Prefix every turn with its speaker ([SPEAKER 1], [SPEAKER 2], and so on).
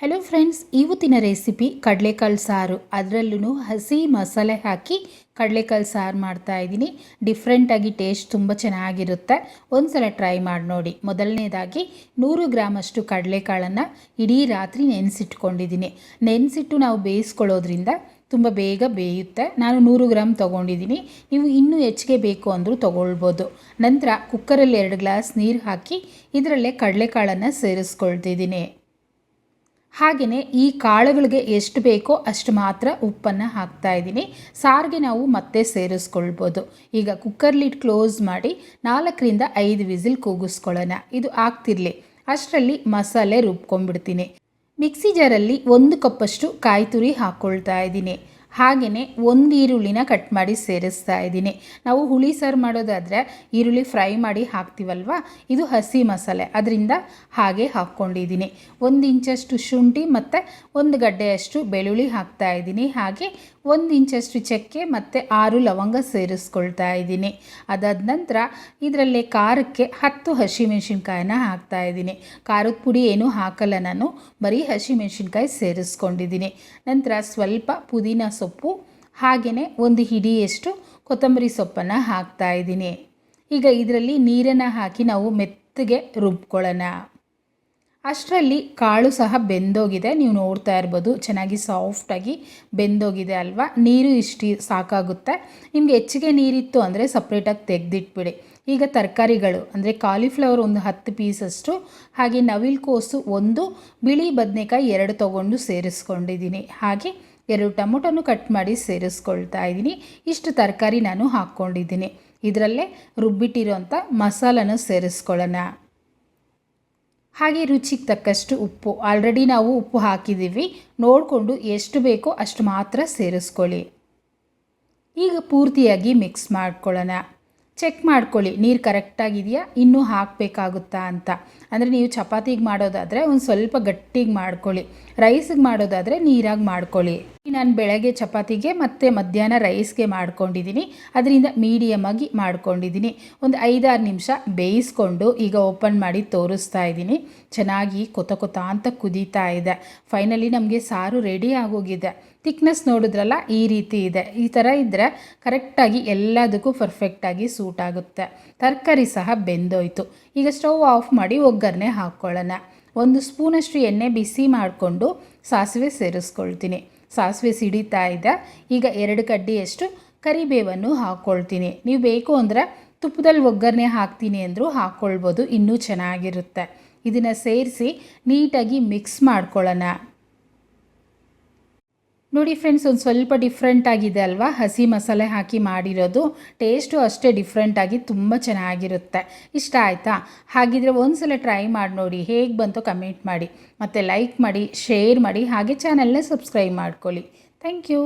[SPEAKER 1] Hello friends ಇವತ್ತಿನ recipe ಕಡಲೆಕಾಳು ಸಾರು. ಅದರಲ್ಲೂ ಹಸಿ ಮಸಾಲೆ ಹಾಕಿ ಕಡಲೆಕಾಳು ಸಾರು ಮಾಡ್ತಾ ಇದ್ದೀನಿ. ಡಿಫ್ರೆಂಟಾಗಿ ಟೇಸ್ಟ್ ತುಂಬ ಚೆನ್ನಾಗಿರುತ್ತೆ. ಒಂದ್ಸಲ ಟ್ರೈ ಮಾಡಿ ನೋಡಿ. ಮೊದಲನೇದಾಗಿ ನೂರು ಗ್ರಾಮಷ್ಟು ಕಡಲೆಕಾಳನ್ನು ಇಡೀ ರಾತ್ರಿ ನೆನೆಸಿಟ್ಕೊಂಡಿದ್ದೀನಿ. ನೆನೆಸಿಟ್ಟು ನಾವು ಬೇಯಿಸ್ಕೊಳ್ಳೋದ್ರಿಂದ ತುಂಬ ಬೇಗ ಬೇಯುತ್ತೆ. ನಾನು ನೂರು ಗ್ರಾಮ್ ತೊಗೊಂಡಿದ್ದೀನಿ. ನೀವು ಇನ್ನೂ ಹೆಚ್ಚಿಗೆ ಬೇಕು ಅಂದರೂ ತೊಗೊಳ್ಬೋದು. ನಂತರ ಕುಕ್ಕರಲ್ಲಿ ಎರಡು ಗ್ಲಾಸ್ ನೀರು ಹಾಕಿ ಇದರಲ್ಲೇ ಕಡಲೆಕಾಳನ್ನು ಸೇರಿಸ್ಕೊಳ್ತಿದ್ದೀನಿ. ಹಾಗೆಯೇ ಈ ಕಾಳುಗಳಿಗೆ ಎಷ್ಟು ಬೇಕೋ ಅಷ್ಟು ಮಾತ್ರ ಉಪ್ಪನ್ನು ಹಾಕ್ತಾ ಇದ್ದೀನಿ. ಸಾರಿಗೆ ನಾವು ಮತ್ತೆ ಸೇರಿಸ್ಕೊಳ್ಬೋದು. ಈಗ ಕುಕ್ಕರ್ಲಿಟ್ಟು ಕ್ಲೋಸ್ ಮಾಡಿ ನಾಲ್ಕರಿಂದ ಐದು ವಿಸಿಲ್ ಕೂಗಿಸ್ಕೊಳ್ಳೋಣ. ಇದು ಆಗ್ತಿರಲಿ. ಅಷ್ಟರಲ್ಲಿ ಮಸಾಲೆ ರುಬ್ಕೊಂಡ್ಬಿಡ್ತೀನಿ. ಮಿಕ್ಸಿ ಜಾರಲ್ಲಿ ಒಂದು ಕಪ್ಪಷ್ಟು ಕಾಯಿ ತುರಿ ಹಾಕ್ಕೊಳ್ತಾ ಇದ್ದೀನಿ. ಹಾಗೆಯೇ ಒಂದು ಈರುಳ್ಳಿನ ಕಟ್ ಮಾಡಿ ಸೇರಿಸ್ತಾ ಇದ್ದೀನಿ. ನಾವು ಹುಳಿ ಸಾರು ಮಾಡೋದಾದರೆ ಈರುಳ್ಳಿ ಫ್ರೈ ಮಾಡಿ ಹಾಕ್ತೀವಲ್ವ? ಇದು ಹಸಿ ಮಸಾಲೆ. ಅದರಿಂದ ಹಾಗೆ ಹಾಕ್ಕೊಂಡಿದ್ದೀನಿ. ಒಂದು ಇಂಚಷ್ಟು ಶುಂಠಿ ಮತ್ತು ಒಂದು ಗಡ್ಡೆಯಷ್ಟು ಬೆಳ್ಳುಳ್ಳಿ ಹಾಕ್ತಾ ಇದ್ದೀನಿ. ಹಾಗೆ ಒಂದು ಇಂಚಷ್ಟು ಚಕ್ಕೆ ಮತ್ತು ಆರು ಲವಂಗ ಸೇರಿಸ್ಕೊಳ್ತಾ ಇದ್ದೀನಿ. ಅದಾದ ನಂತರ ಇದರಲ್ಲಿ ಖಾರಕ್ಕೆ ಹತ್ತು ಹಸಿಮೆಣ್ಸಿನ್ಕಾಯನ್ನ ಹಾಕ್ತಾ ಇದ್ದೀನಿ. ಖಾರದ ಪುಡಿ ಏನೂ ಹಾಕಲ್ಲ ನಾನು. ಬರೀ ಹಸಿಮೆಣ್ಸಿನ್ಕಾಯಿ ಸೇರಿಸ್ಕೊಂಡಿದ್ದೀನಿ. ನಂತರ ಸ್ವಲ್ಪ ಪುದೀನ ಸೊಪ್ಪು ಹಾಗೆಯೇ ಒಂದು ಹಿಡಿಯಷ್ಟು ಕೊತ್ತಂಬರಿ ಸೊಪ್ಪನ್ನು ಹಾಕ್ತಾ ಇದ್ದೀನಿ. ಈಗ ಇದರಲ್ಲಿ ನೀರನ್ನು ಹಾಕಿ ನಾವು ಮೆತ್ತಗೆ ರುಬ್ಕೊಳ್ಳೋಣ. ಅಷ್ಟರಲ್ಲಿ ಕಾಳು ಸಹ ಬೆಂದೋಗಿದೆ. ನೀವು ನೋಡ್ತಾ ಇರ್ಬೋದು, ಚೆನ್ನಾಗಿ ಸಾಫ್ಟಾಗಿ ಬೆಂದೋಗಿದೆ ಅಲ್ವಾ? ನೀರು ಇಷ್ಟು ಸಾಕಾಗುತ್ತೆ. ನಿಮಗೆ ಹೆಚ್ಚಿಗೆ ನೀರಿತ್ತು ಅಂದರೆ ಸಪ್ರೇಟಾಗಿ ತೆಗೆದಿಟ್ಬಿಡಿ. ಈಗ ತರಕಾರಿಗಳು, ಅಂದರೆ ಕಾಲಿಫ್ಲವರ್ ಒಂದು ಹತ್ತು ಪೀಸಷ್ಟು ಹಾಗೆ ನವಿಲು ಕೋಸು ಒಂದು, ಬಿಳಿ ಬದನೆಕಾಯಿ ಎರಡು ತೊಗೊಂಡು ಸೇರಿಸ್ಕೊಂಡಿದ್ದೀನಿ. ಹಾಗೆ ಎರಡು ಟೊಮೊಟೊನು ಕಟ್ ಮಾಡಿ ಸೇರಿಸ್ಕೊಳ್ತಾ ಇದ್ದೀನಿ. ಇಷ್ಟು ತರಕಾರಿ ನಾನು ಹಾಕ್ಕೊಂಡಿದ್ದೀನಿ. ಇದರಲ್ಲೇ ರುಬ್ಬಿಟ್ಟಿರೋಂಥ ಮಸಾಲನ ಸೇರಿಸ್ಕೊಳ್ಳೋಣ. ಹಾಗೆ ರುಚಿಗೆ ತಕ್ಕಷ್ಟು ಉಪ್ಪು. ಆಲ್ರೆಡಿ ನಾವು ಉಪ್ಪು ಹಾಕಿದ್ದೀವಿ. ನೋಡಿಕೊಂಡು ಎಷ್ಟು ಬೇಕೋ ಅಷ್ಟು ಮಾತ್ರ ಸೇರಿಸ್ಕೊಳ್ಳಿ. ಈಗ ಪೂರ್ತಿಯಾಗಿ ಮಿಕ್ಸ್ ಮಾಡ್ಕೊಳ್ಳೋಣ. ಚೆಕ್ ಮಾಡ್ಕೊಳ್ಳಿ. ನೀರು ಕರೆಕ್ಟಾಗಿದೆಯಾ ಇನ್ನೂ ಹಾಕಬೇಕಾಗುತ್ತಾ ಅಂತ. ಅಂದರೆ ನೀವು ಚಪಾತಿಗೆ ಮಾಡೋದಾದರೆ ಒಂದು ಸ್ವಲ್ಪ ಗಟ್ಟಿಗೆ ಮಾಡ್ಕೊಳ್ಳಿ. ರೈಸಿಗೆ ಮಾಡೋದಾದರೆ ನೀರಾಗಿ ಮಾಡ್ಕೊಳ್ಳಿ. ನಾನು ಬೆಳಗ್ಗೆ ಚಪಾತಿಗೆ ಮತ್ತು ಮಧ್ಯಾಹ್ನ ರೈಸ್ಗೆ ಮಾಡ್ಕೊಂಡಿದ್ದೀನಿ ಅದರಿಂದ ಮೀಡಿಯಮಾಗಿ ಮಾಡ್ಕೊಂಡಿದ್ದೀನಿ ಒಂದು ಐದಾರು ನಿಮಿಷ ಬೇಯಿಸ್ಕೊಂಡು ಈಗ ಓಪನ್ ಮಾಡಿ ತೋರಿಸ್ತಾ ಇದ್ದೀನಿ ಚೆನ್ನಾಗಿ ಕೊತ ಕೊತ ಅಂತ ಕುದೀತಾ ಇದೆ. ಫೈನಲಿ ನಮಗೆ ಸಾರು ರೆಡಿ ಆಗೋಗಿದೆ. ತಿಕ್ನೆಸ್ ನೋಡಿದ್ರಲ್ಲ, ಈ ರೀತಿ ಇದೆ. ಈ ಥರ ಇದ್ದರೆ ಕರೆಕ್ಟಾಗಿ ಎಲ್ಲದಕ್ಕೂ ಪರ್ಫೆಕ್ಟಾಗಿ ಸೂಟ್ ಆಗುತ್ತೆ. ತರಕಾರಿ ಸಹ ಬೆಂದೋಯ್ತು. ಈಗ ಸ್ಟವ್ ಆಫ್ ಮಾಡಿ ಒಗ್ಗರಣೆ ಹಾಕ್ಕೊಳ್ಳೋಣ ಒಂದು ಸ್ಪೂನಷ್ಟು ಎಣ್ಣೆ ಬಿಸಿ ಮಾಡಿಕೊಂಡು ಸಾಸಿವೆ ಸೇರಿಸ್ಕೊಳ್ತೀನಿ. ಸಾಸಿವೆ ಸಿಡಿತಾ ಇದೆ. ಈಗ ಎರಡು ಕಡ್ಡಿಯಷ್ಟು ಕರಿಬೇವನ್ನು ಹಾಕ್ಕೊಳ್ತೀನಿ ನೀವು ಬೇಕು ಅಂದರೆ ತುಪ್ಪದಲ್ಲಿ ಒಗ್ಗರಣೆ ಹಾಕ್ತೀನಿ ಅಂದರೂ ಹಾಕ್ಕೊಳ್ಬೋದು ಇನ್ನೂ ಚೆನ್ನಾಗಿರುತ್ತೆ. ಇದನ್ನು ಸೇರಿಸಿ ನೀಟಾಗಿ ಮಿಕ್ಸ್ ಮಾಡ್ಕೊಳ್ಳೋಣ. ನೋಡಿ ಫ್ರೆಂಡ್ಸ್ ಒಂದು ಸ್ವಲ್ಪ ಡಿಫ್ರೆಂಟ್ ಆಗಿದೆ ಅಲ್ವಾ? ಹಸಿ ಮಸಾಲೆ ಹಾಕಿ ಮಾಡಿರೋದು. ಟೇಸ್ಟು ಅಷ್ಟೇ ಡಿಫ್ರೆಂಟಾಗಿ ತುಂಬ ಚೆನ್ನಾಗಿರುತ್ತೆ. ಇಷ್ಟ ಆಯಿತಾ? ಹಾಗಿದ್ರೆ ಒಂದು ಸಲ ಟ್ರೈ ಮಾಡಿ ನೋಡಿ. ಹೇಗೆ ಬಂತೋ ಕಮೆಂಟ್ ಮಾಡಿ. ಮತ್ತು ಲೈಕ್ ಮಾಡಿ ಶೇರ್ ಮಾಡಿ. ಹಾಗೆ ಚಾನಲ್ನ ಸಬ್ಸ್ಕ್ರೈಬ್ ಮಾಡ್ಕೊಳ್ಳಿ. Thank you